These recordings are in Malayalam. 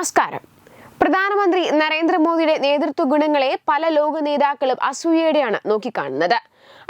നമസ്കാരം. പ്രധാനമന്ത്രി നരേന്ദ്രമോദിയുടെ നേതൃത്വ ഗുണങ്ങളെ പല ലോക നേതാക്കളും അസൂയയോടെയാണ് നോക്കിക്കാണുന്നത്.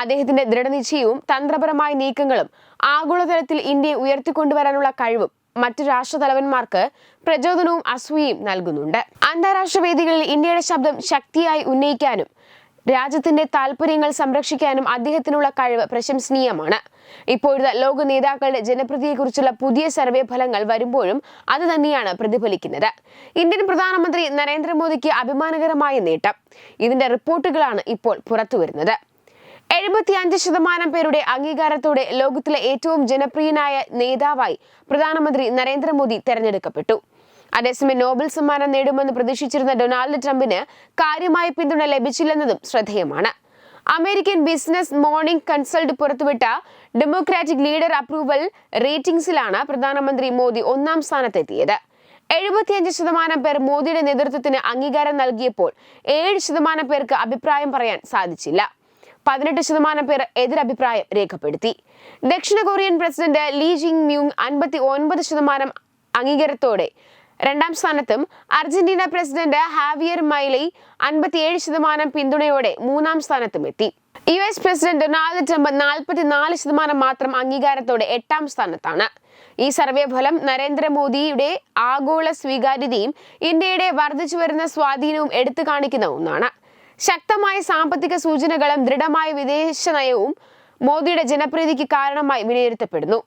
അദ്ദേഹത്തിന്റെ ദൃഢനിശ്ചയവും തന്ത്രപരമായ നീക്കങ്ങളും ആഗോളതലത്തിൽ ഇന്ത്യയെ ഉയർത്തിക്കൊണ്ടുവരാനുള്ള കഴിവും മറ്റു രാഷ്ട്രതലവന്മാർക്ക് പ്രചോദനവും അസൂയയും നൽകുന്നുണ്ട്. അന്താരാഷ്ട്ര വേദികളിൽ ഇന്ത്യയുടെ ശബ്ദം ശക്തിയായി ഉന്നയിക്കാനും രാജ്യത്തിന്റെ താൽപര്യങ്ങൾ സംരക്ഷിക്കാനും അദ്ദേഹത്തിനുള്ള കഴിവ് പ്രശംസനീയമാണ്. ഇപ്പോഴത്തെ ലോക നേതാക്കളുടെ ജനപ്രതിയെക്കുറിച്ചുള്ള പുതിയ സർവേ ഫലങ്ങൾ വരുമ്പോഴും അത് തന്നെയാണ് പ്രതിഫലിക്കുന്നത്. ഇന്ത്യൻ പ്രധാനമന്ത്രി നരേന്ദ്രമോദിക്ക് അഭിമാനകരമായ നേട്ടം. ഇതിന്റെ റിപ്പോർട്ടുകളാണ് ഇപ്പോൾ പുറത്തുവരുന്നത്. എഴുപത്തിയഞ്ച് ശതമാനം പേരുടെ അംഗീകാരത്തോടെ ലോകത്തിലെ ഏറ്റവും ജനപ്രിയനായ നേതാവായി പ്രധാനമന്ത്രി നരേന്ദ്രമോദി തെരഞ്ഞെടുക്കപ്പെട്ടു. അതേസമയം നോബൽ സമ്മാനം നേടുമെന്ന് പ്രതീക്ഷിച്ചിരുന്ന ഡൊണാൾഡ് ട്രംപിന് കാര്യമായ പിന്തുണ ലഭിച്ചില്ലെന്നതും ശ്രദ്ധേയമാണ്. അമേരിക്കൻ ബിസിനസ് മോർണിംഗ് കൺസൾട്ട് പുറത്തുവിട്ട ഡെമോക്രാറ്റിക് ലീഡർ അപ്രൂവൽ റേറ്റിംഗ്സിലാണ് പ്രധാനമന്ത്രി മോദി ഒന്നാം സ്ഥാനത്തെത്തിയത്. എഴുപത്തിയഞ്ച് ശതമാനം പേർ മോദിയുടെ നേതൃത്വത്തിന് അംഗീകാരം നൽകിയപ്പോൾ ഏഴ് ശതമാനം പേർക്ക് അഭിപ്രായം പറയാൻ സാധിച്ചില്ല. പതിനെട്ട് ശതമാനം പേർ എതിരഭിപ്രായം രേഖപ്പെടുത്തി. ദക്ഷിണ Korean president Lee Jae Myung അൻപത്തി ഒൻപത് ശതമാനം അംഗീകാരത്തോടെ രണ്ടാം സ്ഥാനത്തും അർജന്റീന പ്രസിഡന്റ് ഹാവിയർ മൈലി അൻപത്തിയേഴ് ശതമാനം പിന്തുണയോടെ മൂന്നാം സ്ഥാനത്തും എത്തി. U S president Donald Trump നാൽപ്പത്തിനാല് ശതമാനം മാത്രം അംഗീകാരത്തോടെ എട്ടാം സ്ഥാനത്താണ്. ഈ സർവേ ഫലം നരേന്ദ്രമോദിയുടെ ആഗോള സ്വീകാര്യതയും ഇന്ത്യയുടെ വർദ്ധിച്ചു വരുന്ന സ്വാധീനവും എടുത്തു കാണിക്കുന്ന ഒന്നാണ്. ശക്തമായ സാമ്പത്തിക സൂചനകളും ദൃഢമായ വിദേശ നയവും മോദിയുടെ ജനപ്രീതിക്ക് കാരണമായി വിലയിരുത്തപ്പെടുന്നു.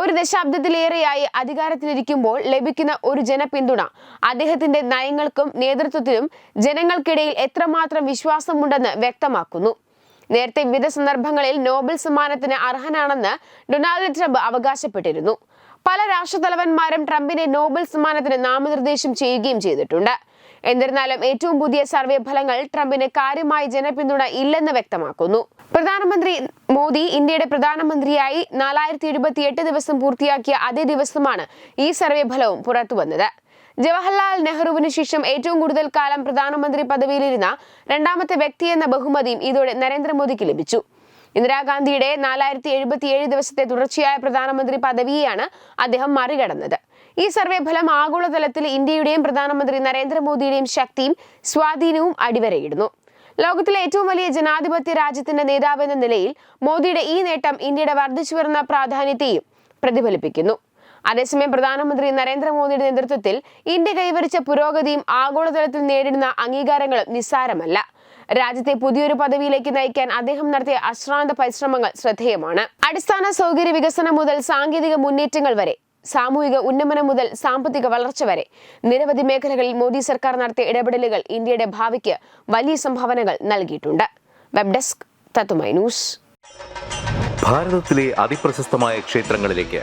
ഒരു ദശാബ്ദത്തിലേറെയായി അധികാരത്തിലിരിക്കുമ്പോൾ ലഭിക്കുന്ന ഒരു ജനപിന്തുണ അദ്ദേഹത്തിന്റെ നയങ്ങൾക്കും നേതൃത്വത്തിനും ജനങ്ങൾക്കിടയിൽ എത്രമാത്രം വിശ്വാസമുണ്ടെന്ന് വ്യക്തമാക്കുന്നു. നേരത്തെ വിവിധ സന്ദർഭങ്ങളിൽ നോബൽ സമ്മാനത്തിന് അർഹനാണെന്ന് ഡൊണാൾഡ് ട്രംപ് അവകാശപ്പെട്ടിരുന്നു. പല രാഷ്ട്രതലവന്മാരും ട്രംപിനെ നോബൽ സമ്മാനത്തിന് നാമനിർദ്ദേശം ചെയ്യുകയും ചെയ്തിട്ടുണ്ട്. എന്നിരുന്നാലും ഏറ്റവും പുതിയ സർവേ ഫലങ്ങൾ ട്രംപിന് കാര്യമായി ജനപിന്തുണ ഇല്ലെന്ന് വ്യക്തമാക്കുന്നു. പ്രധാനമന്ത്രി മോദി ഇന്ത്യയുടെ പ്രധാനമന്ത്രിയായി നാലായിരത്തി എഴുപത്തി എട്ട് ദിവസം പൂർത്തിയാക്കിയ അതേ ദിവസമാണ് ഈ സർവേ ഫലവും പുറത്തുവന്നത്. ജവഹർലാൽ നെഹ്റുവിന് ശേഷം ഏറ്റവും കൂടുതൽ കാലം പ്രധാനമന്ത്രി പദവിയിലിരുന്ന രണ്ടാമത്തെ വ്യക്തി എന്ന ബഹുമതിയും ഇതോടെ നരേന്ദ്രമോദിക്ക് ലഭിച്ചു. ഇന്ദിരാഗാന്ധിയുടെ നാലായിരത്തി എഴുപത്തിയേഴ് ദിവസത്തെ തുടർച്ചയായ പ്രധാനമന്ത്രി പദവിയെയാണ് അദ്ദേഹം മറികടന്നത്. ഈ സർവേ ഫലം ആഗോളതലത്തിൽ ഇന്ത്യയുടെയും പ്രധാനമന്ത്രി നരേന്ദ്രമോദിയുടെയും ശക്തിയും സ്വാധീനവും അടിവരയിടുന്നു. ലോകത്തിലെ ഏറ്റവും വലിയ ജനാധിപത്യ രാജ്യത്തിന്റെ നേതാവ് എന്ന നിലയിൽ മോദിയുടെ ഈ നേട്ടം ഇന്ത്യയുടെ വർദ്ധിച്ചു വരുന്ന പ്രാധാന്യത്തെയും പ്രതിഫലിപ്പിക്കുന്നു. അതേസമയം പ്രധാനമന്ത്രി നരേന്ദ്രമോദിയുടെ നേതൃത്വത്തിൽ ഇന്ത്യ കൈവരിച്ച പുരോഗതിയും ആഗോളതലത്തിൽ നേരിടുന്ന അംഗീകാരങ്ങളും നിസ്സാരമല്ല. രാജ്യത്തെ പുതിയൊരു പദവിയിലേക്ക് നയിക്കാൻ അദ്ദേഹം നടത്തിയ അശ്രാന്ത പരിശ്രമങ്ങൾ ശ്രദ്ധേയമാണ്. അടിസ്ഥാന സൗകര്യ വികസനം മുതൽ സാങ്കേതിക മുന്നേറ്റങ്ങൾ വരെ സാമൂഹിക ഉന്നമനം മുതൽ സാമ്പത്തിക വളർച്ച വരെ നിരവധി മേഖലകളിൽ മോദി സർക്കാർ നടത്തിയ ഇടപെടലുകൾ ഇന്ത്യയുടെ ഭാവിക്ക് വലിയ സംഭാവനകൾ നൽകിയിട്ടുണ്ട്. വെബ് ഡെസ്ക് തത്തുമൈ ന്യൂസ്. ഭാരതത്തിലെ അതിപ്രശസ്തമായ ക്ഷേത്രങ്ങളിലേക്ക്